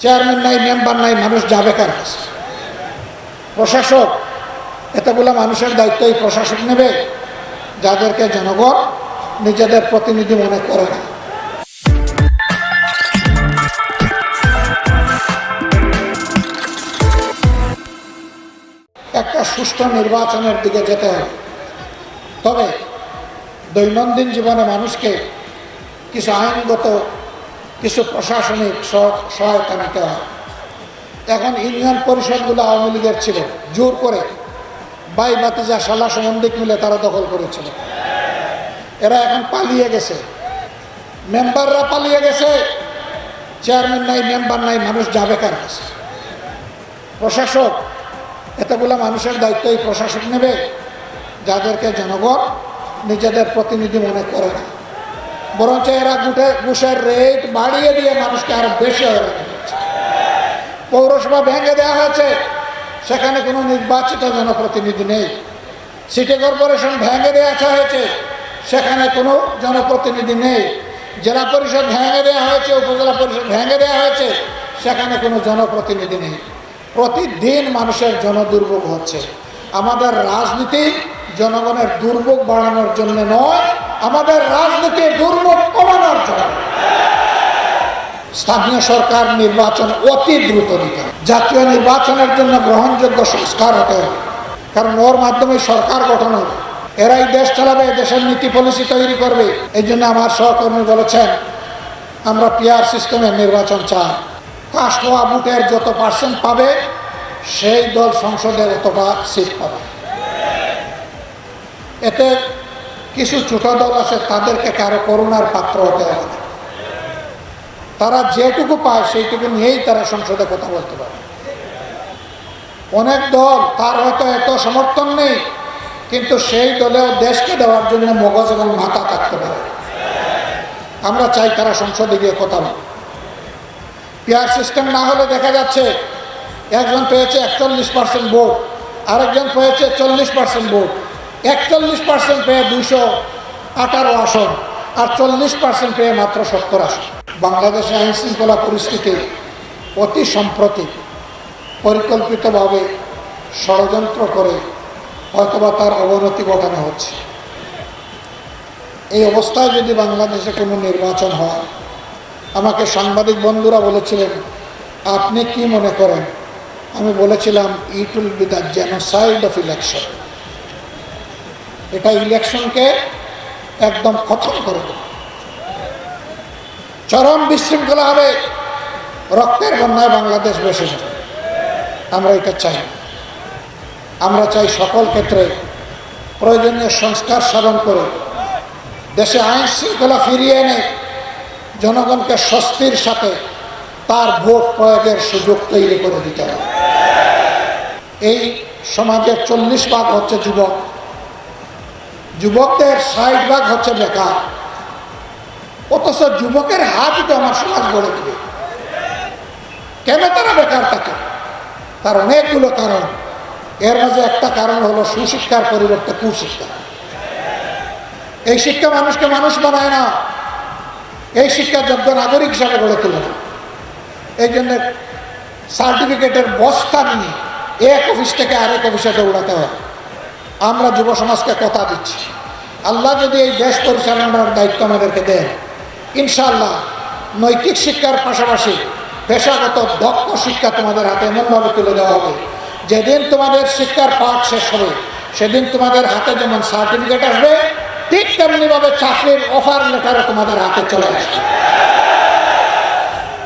Chairman নাই member নাই, মানুষ যাবে কার কাছে? প্রশাসক, এতগুলো মানুষের দায়িত্ব এই প্রশাসক নেবে। যাদেরকে জনগণ নিজেদের প্রতিনিধি মনে করে না। একটা সুষ্ঠু নির্বাচনের দিকে যেতে হবে। তবে দৈনন্দিন জীবনে মানুষকে কিছু আইনগত কিছু প্রশাসনিক সহ- সহায়তা নিতে হয়। এখন ইউনিয়ন পরিষদগুলো আওয়ামী লীগের ছিল, জোর করে বাই বাতিজা সালা সম্বন্ধিক মিলে তারা দখল করেছিল। এরা এখন পালিয়ে গেছে। মেম্বাররা পালিয়ে গেছে। চেয়ারম্যান নাই, মেম্বার নাই, মানুষ যাবে কার কাছে প্রশাসক, এতগুলো মানুষের দায়িত্ব এই প্রশাসক নেবে। যাদেরকে জনগণ নিজেদের প্রতিনিধি মনে করে না। বরঞ্চ এরা গুটে ঘুষের রেট বাড়িয়ে দিয়ে মানুষকে আরও বেশি করছে। পৌরসভা ভেঙে দেওয়া হয়েছে। সেখানে কোনো নির্বাচিত জনপ্রতিনিধি নেই। সিটি কর্পোরেশন ভেঙে দেওয়া হয়েছে। সেখানে কোনো জনপ্রতিনিধি নেই। জেলা পরিষদ ভেঙে দেওয়া হয়েছে, উপজেলা পরিষদ ভেঙে দেওয়া হয়েছে। সেখানে কোনো জনপ্রতিনিধি নেই। প্রতিদিন মানুষের জনদুর্ভোগ হচ্ছে। আমাদের রাজনীতি জনগণের দুর্ভোগ বাড়ানোর জন্য নয় আমাদের রাজনীতি দুর্ভোগ কমানোর জন্য। স্থানীয় সরকার নির্বাচন অতি দ্রুত দিতে জাতীয় নির্বাচনের জন্য গ্রহণযোগ্য সংস্কার হতে হবে। কারণ ওর মাধ্যমে সরকার গঠন হবে। এরাই দেশ চালাবে, দেশের নীতি পলিসি তৈরি করবে। এই জন্য আমার সহকর্মী বলেছেন, আমরা পিআর সিস্টেমের নির্বাচন চাই। কাস্ট হওয়া বুথের যত পার্সেন্ট পাবে, সেই দল সংসদের অতটা সিট পাবে। এতে কিছু ছোট দল আছে, তাদেরকে কারও করুণার পাত্র হতে হবে তারা যেটুকু পায়, সেইটুকু নিয়েই তারা সংসদে কথা বলতে পারে। অনেক দল তার হয়তো এত সমর্থন নেই, কিন্তু সেই দলেও দেশকে দেওয়ার জন্য মগজ এবং মাথা থাকতে পারে। আমরা চাই তারা সংসদে গিয়ে কথা বলে। পেয়ার সিস্টেম না হলে দেখা যাচ্ছে, একজন পেয়েছে একচল্লিশ পার্সেন্ট ভোট, আরেকজন পেয়েছে চল্লিশ পার্সেন্ট ভোট। একচল্লিশ পার্সেন্ট পেয়ে দুশো আঠারো আসন আর চল্লিশ পার্সেন্ট পেয়ে মাত্র সত্তর আসন। বাংলাদেশে আইন শৃঙ্খলা পরিস্থিতি অতি সম্প্রতি পরিকল্পিতভাবে ষড়যন্ত্র করে হয়তোবা তার অবনতি ঘটানো হচ্ছে। এই অবস্থায় যদি বাংলাদেশে কোনো নির্বাচন হয়, আমাকে সাংবাদিক বন্ধুরা বলেছিলেন, আপনি কি মনে করেন? আমি বলেছিলাম it will be the genocide of election এটা ইলেকশনকে একদম খতম করে দেবে। চরম বিশৃঙ্খলা হবে, রক্তের বন্যায় বাংলাদেশ বেসে যাবে। আমরা এটা চাই আমরা চাই সকল ক্ষেত্রে প্রয়োজনীয় সংস্কার সাধন করে দেশে আইন শৃঙ্খলা ফিরিয়ে এনে জনগণকে স্বস্তির সাথে তার ভোট প্রয়োগের সুযোগ তৈরি করে দিতে হবে। এই সমাজের চল্লিশ ভাগ হচ্ছে যুবক। যুবকদের ষাট ভাগ হচ্ছে বেকার। অথচ যুবকের হাতই তো আমার সমাজ গড়ে দিবে কেন তারা বেকার থাকে? তার অনেকগুলো কারণ। এর মাঝে একটা কারণ হলো সুশিক্ষার পরিবর্তে কুশিক্ষা। এই শিক্ষা মানুষকে মানুষ বানায় না। এই শিক্ষা যোগ্য নাগরিক হিসাবে গড়ে তোলে না। এই জন্য সার্টিফিকেটের বস্তা নিয়ে এক অফিস থেকে আরেক অফিসে দৌড়াতে হয়। আমরা যুব সমাজকে কথা দিচ্ছি। আল্লাহ যদি এই দেশ পরিচালনার দায়িত্ব আমাদেরকে দেন, ইনশাআল্লাহ নৈতিক শিক্ষার পাশাপাশি পেশাগত দক্ষ শিক্ষা তোমাদের হাতে এমনভাবে তুলে দেওয়া হবে। যেদিন তোমাদের শিক্ষার পাঠ শেষ হবে, সেদিন তোমাদের হাতে যেমন সার্টিফিকেট আসবে, ঠিক তেমনিভাবে চাকরির অফার লেটারও তোমাদের হাতে চলে আসবে।